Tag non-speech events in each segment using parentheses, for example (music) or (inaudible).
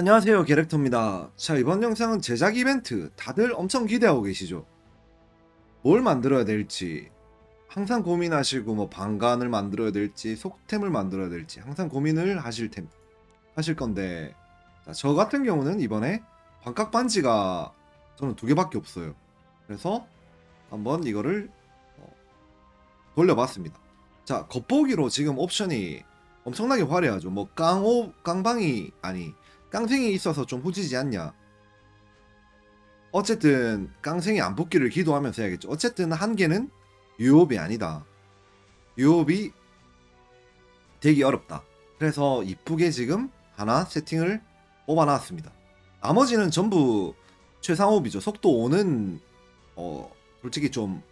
안녕하세요 게렉터입니다. 자 이번 영상은 제작 이벤트. 다들 엄청 기대하고 계시죠? 뭘 만들어야 될지 항상 고민하시고 뭐 방간을 만들어야 될지 속템을 만들어야 될지 항상 고민을 하실 텐 하실 건데 자, 저 같은 경우는 이번에 반각 반지가 저는 두 개밖에 없어요. 그래서 한번 이거를 어, 돌려봤습니다. 자 겉보기로 지금 옵션이 엄청나게 화려하죠. 뭐 깡오 깡방이 아니 깡생이 있어서 좀 후지지 않냐. 어쨌든 깡생이 안 붙기를 기도하면서 해야겠죠. 어쨌든 한 개는 유업이 아니다. 유업이 되기 어렵다. 그래서 이쁘게 지금 하나 세팅을 뽑아놨습니다. 나머지는 전부 최상업이죠. 속도 5는 어 솔직히 좀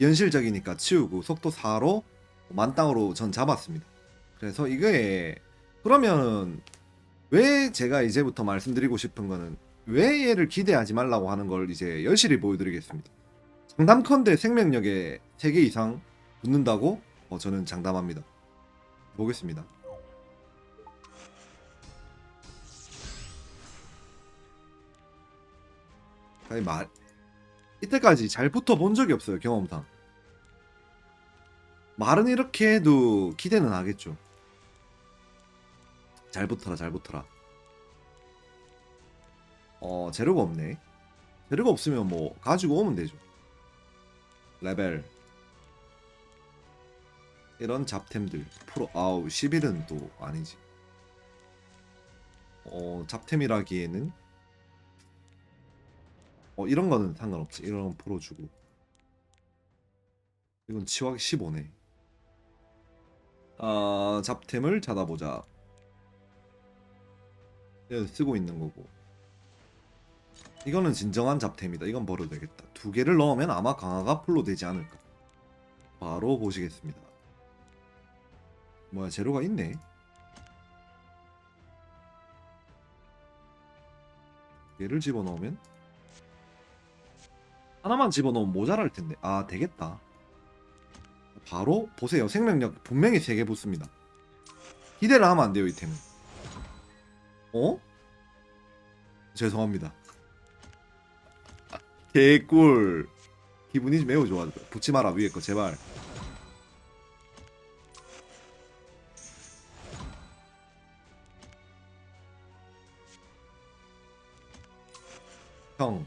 현실적이니까 치우고 속도 4로 만땅으로 전 잡았습니다. 그래서 이게 그러면은 왜 제가 이제부터 말씀드리고 싶은 거는 왜 얘를 기대하지 말라고 하는 걸 이제 여실히 보여드리겠습니다. 장담컨대 생명력에 3개 이상 붙는다고 어, 저는 장담합니다. 보겠습니다. 아니 말 이때까지 잘 붙어 본 적이 없어요 경험상. 말은 이렇게 해도 기대는 하겠죠. 잘 붙어라 잘 붙어라 어 재료가 없네. 재료가 없으면 뭐 가지고 오면 되죠. 레벨. 이런 잡템들. 프로 아우 11은 또 아니지. 어 잡템이라기에는? 어 이런 거는 상관없지. 이런 건 풀어주고. 이건 치확 15네. 아 잡템을 찾아보자. 얘는 쓰고 있는 거고 이거는 진정한 잡템이다. 이건 버려도 되겠다. 두 개를 넣으면 아마 강화가 풀로 되지 않을까. 바로 보시겠습니다. 뭐야 재료가 있네. 얘를 집어넣으면? 하나만 집어넣으면 모자랄 텐데. 아 되겠다. 바로 보세요. 생명력 분명히 3개 붙습니다. 기대를 하면 안 돼요 이 템은. 어? 죄송합니다. 개꿀. 기분이 매우 좋아. 붙지 마라 위에 거 제발. 형.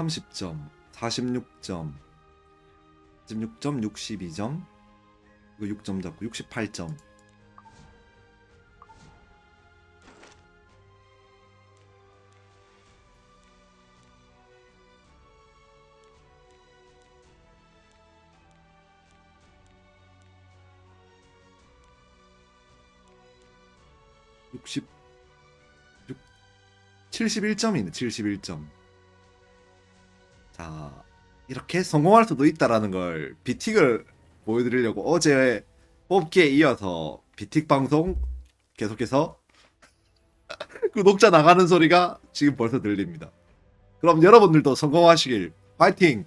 삼십 점, 사십육 점, 십육 점, 육십이 점, 이거 6점 잡고 68점. 육십 71점이네 71점 자 이렇게 성공할 수도 있다라는 걸 비틱을 보여드리려고 어제 뽑기에 이어서 비틱 방송 계속해서 (laughs) 구독자 나가는 소리가 지금 벌써 들립니다. 그럼 여러분들도 성공하시길 파이팅